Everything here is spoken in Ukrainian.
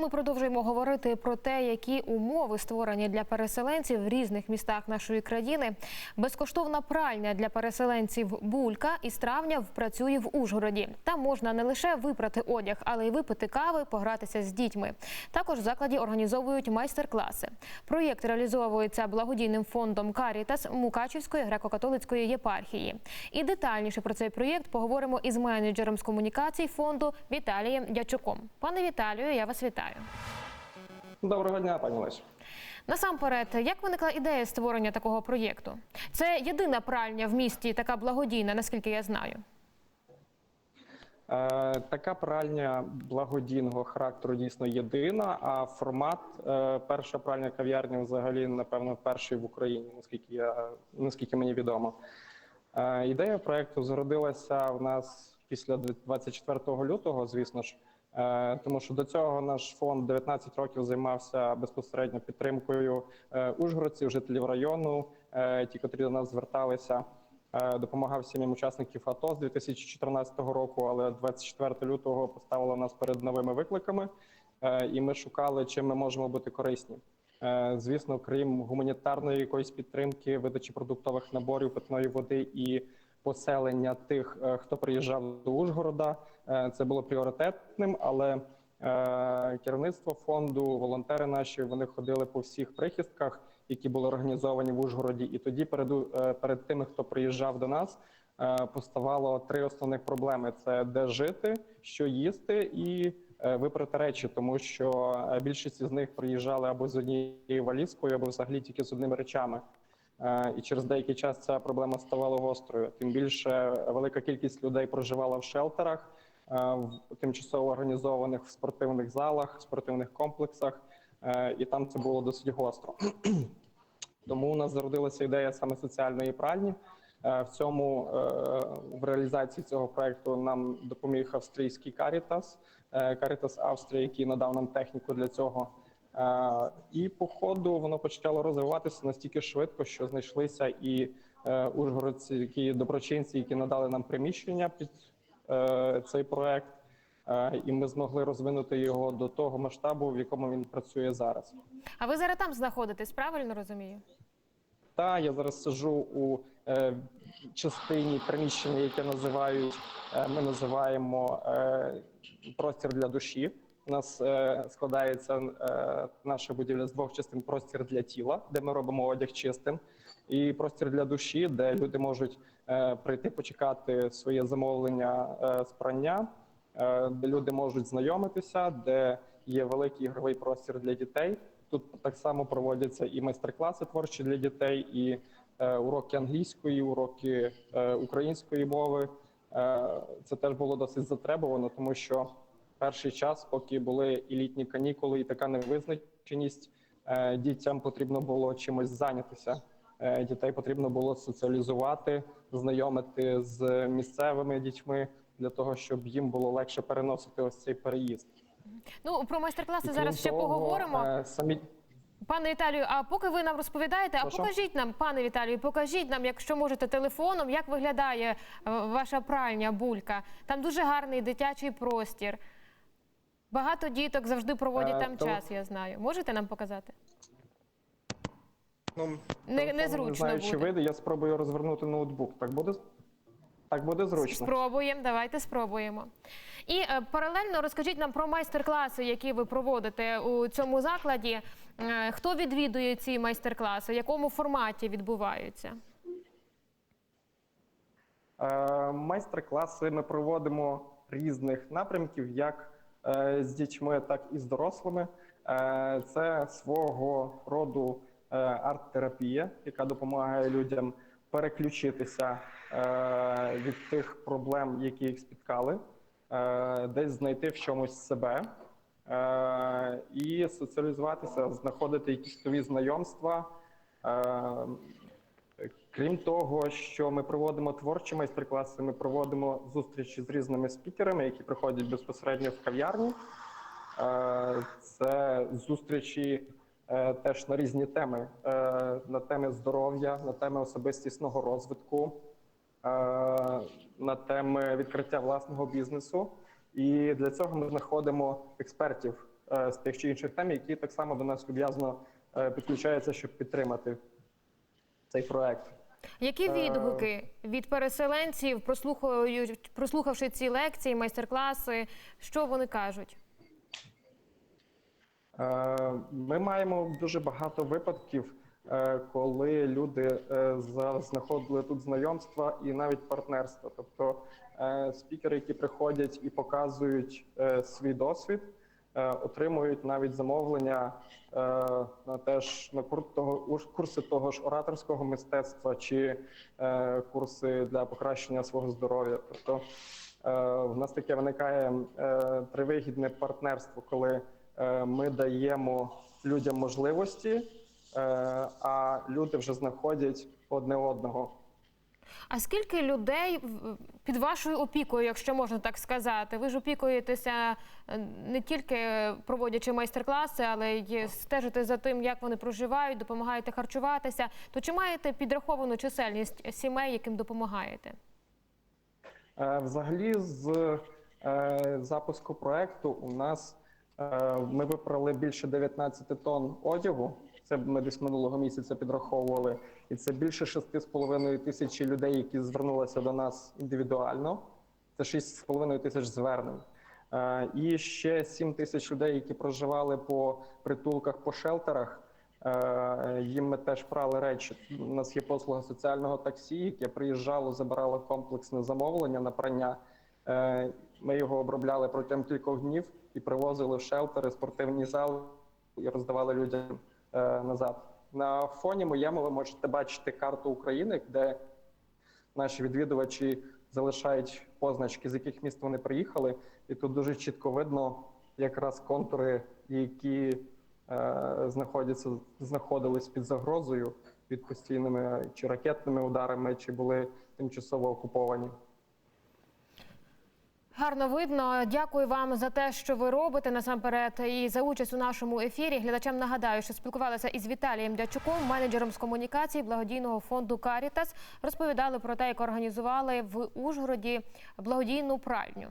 Ми продовжуємо говорити про те, які умови створені для переселенців в різних містах нашої країни. Безкоштовна пральня для переселенців Булька із травня працює в Ужгороді. Там можна не лише випрати одяг, але й випити кави, погратися з дітьми. Також в закладі організовують майстер-класи. Проєкт реалізовується благодійним фондом Карітас Мукачівської греко-католицької єпархії. І детальніше про цей проєкт поговоримо із менеджером з комунікацій фонду Віталієм Дячуком. Пане Віталію, я вас вітаю. Доброго дня, пані Лесі. Насамперед, як виникла ідея створення такого проєкту? Це єдина пральня в місті, така благодійна, наскільки я знаю. Е, така пральня благодійного характеру дійсно єдина. А формат е, перша пральня кав'ярня взагалі, напевно, перший в Україні, наскільки я наскільки мені відомо. Е, ідея проекту зародилася в нас після 24 лютого, звісно ж. Е, Тому що до цього наш фонд 19 років займався безпосередньо підтримкою е, ужгородців, жителів району, е, ті, котрі до нас зверталися. Допомагав сім'ям учасників АТО з 2014 року, але 24 лютого поставило нас перед новими викликами, і ми шукали, чим ми можемо бути корисні. Звісно, крім гуманітарної якоїсь підтримки, видачі продуктових наборів, питної води і поселення тих, е, хто приїжджав до Ужгорода, е, це було пріоритетним. Але е, керівництво фонду, волонтери наші, вони ходили по всіх прихистках, які були організовані в Ужгороді. І тоді перед, перед тими, хто приїжджав до нас, поставало три основних проблеми: це де жити, що їсти і випрати речі, тому що більшість з них приїжджали або з однією валізкою, або взагалі тільки з одними речами. Е, І через деякий час ця проблема ставала гострою. Тим більше велика кількість людей проживала в шелтерах, е, в тимчасово організованих в спортивних залах, спортивних комплексах, е, і там це було досить гостро. Тому у нас зародилася ідея саме соціальної пральні. В цьому в реалізації цього проекту нам допоміг австрійський Caritas, Caritas Австрія, який надав нам техніку для цього. Е, І по ходу воно почало розвиватися настільки швидко, що знайшлися і е, ужгородці, які доброчинці, які надали нам приміщення під е, цей проект. І ми змогли розвинути його до того масштабу, в якому він працює зараз. А ви зараз там знаходитесь, правильно розумію? Та я зараз сиджу у е, частині приміщення, яке називають е, ми називаємо е, простір для душі. У нас е, складається е, наша будівля з двох частин: простір для тіла, де ми робимо одяг чистим, і простір для душі, де люди можуть е, прийти почекати своє замовлення е, з прання, е, де люди можуть знайомитися, де є великий ігровий простір для дітей. Тут так само проводяться і майстер-класи творчі для дітей, і е, уроки англійської, уроки е, української мови. Е, це теж було досить затребувано, тому що перший час, поки були і літні канікули, і така невизначеність, е, дітям потрібно було чимось зайнятися. Е, дітей потрібно було соціалізувати, знайомити з місцевими дітьми для того, щоб їм було легше переносити ось цей переїзд. Ну про майстер-класи зараз ще того, поговоримо. е, Самі Пане Віталію, а поки ви нам розповідаєте, а Прошу? покажіть нам, пане Віталію, покажіть нам, якщо можете, телефоном, як виглядає ваша пральня булька. Там дуже гарний дитячий простір. Багато діток завжди проводять Е, там час, я знаю. Можете нам показати? Ну, Не- незручно не знаю, чи буде. вийде. Я спробую розвернути ноутбук. Так буде? Так буде зручно. Спробуємо, давайте спробуємо. І е, паралельно розкажіть нам про майстер-класи, які ви проводите у цьому закладі. Е, хто відвідує ці майстер-класи, в якому форматі відбуваються? Е, Майстер-класи ми проводимо різних напрямків, як з дітьми, так і з дорослими. Е, Це свого роду е, арт-терапія, яка допомагає людям переключитися е, від тих проблем, які їх спіткали, е, десь знайти в чомусь себе. Е, і соціалізуватися, знаходити якісь нові знайомства. Крім того, що ми проводимо творчі майстер-класи, ми проводимо зустрічі з різними спікерами, які приходять безпосередньо в кав'ярні. Е, Це зустрічі е, теж на різні теми: Е, на теми здоров'я, на теми особистісного розвитку, на теми відкриття власного бізнесу. І для цього ми знаходимо експертів з тих чи інших тем, які так само до нас люб'язно підключаються, щоб підтримати цей проект. Які Е, відгуки від переселенців, прослухавши ці лекції, майстер-класи, що вони кажуть? Е, Ми маємо дуже багато випадків, е, коли люди е, за- знаходили тут знайомства і навіть партнерства. Тобто спікери, які приходять і показують свій досвід, отримують навіть замовлення е, на теж на кур- того курси того ж ораторського мистецтва чи е, курси для покращення свого здоров'я. Тобто е, в нас таке виникає е, тривигідне партнерство, коли е, ми даємо людям можливості, е, а люди вже знаходять одне одного. А скільки людей під вашою опікою, якщо можна так сказати? Ви ж опікуєтеся е, не тільки проводячи майстер-класи, але й стежите за тим, як вони проживають, допомагаєте харчуватися. То чи маєте підраховану чисельність сімей, яким допомагаєте? Е, Взагалі, з е, запуску проекту у нас ми виправили більше 19 тонн одягу. Це ми десь минулого місяця підраховували, і це більше 6,5 тисячі людей, які звернулися до нас індивідуально. Це 6,5 тисяч звернень. Е, І ще 7 тисяч людей, які проживали по притулках, по шелтерах. Е, Їм ми теж прали речі. У нас є послуга соціального таксі, яке приїжджало, забирало комплексне замовлення на прання. Е, Ми його обробляли протягом кількох днів і привозили в шелтери, спортивні зали і роздавали людям назад. На фоні моєму ви можете бачити карту України, де наші відвідувачі залишають позначки, з яких міст вони приїхали, і тут дуже чітко видно якраз контури, які е, знаходяться знаходились під загрозою під постійними чи ракетними ударами, чи були тимчасово окуповані. Гарно видно. Дякую вам за те, що ви робите насамперед, і за участь у нашому ефірі. Глядачам нагадаю, що спілкувалися із Віталієм Дячуком, менеджером з комунікації благодійного фонду Карітас. Розповідали про те, як організували в Ужгороді благодійну пральню.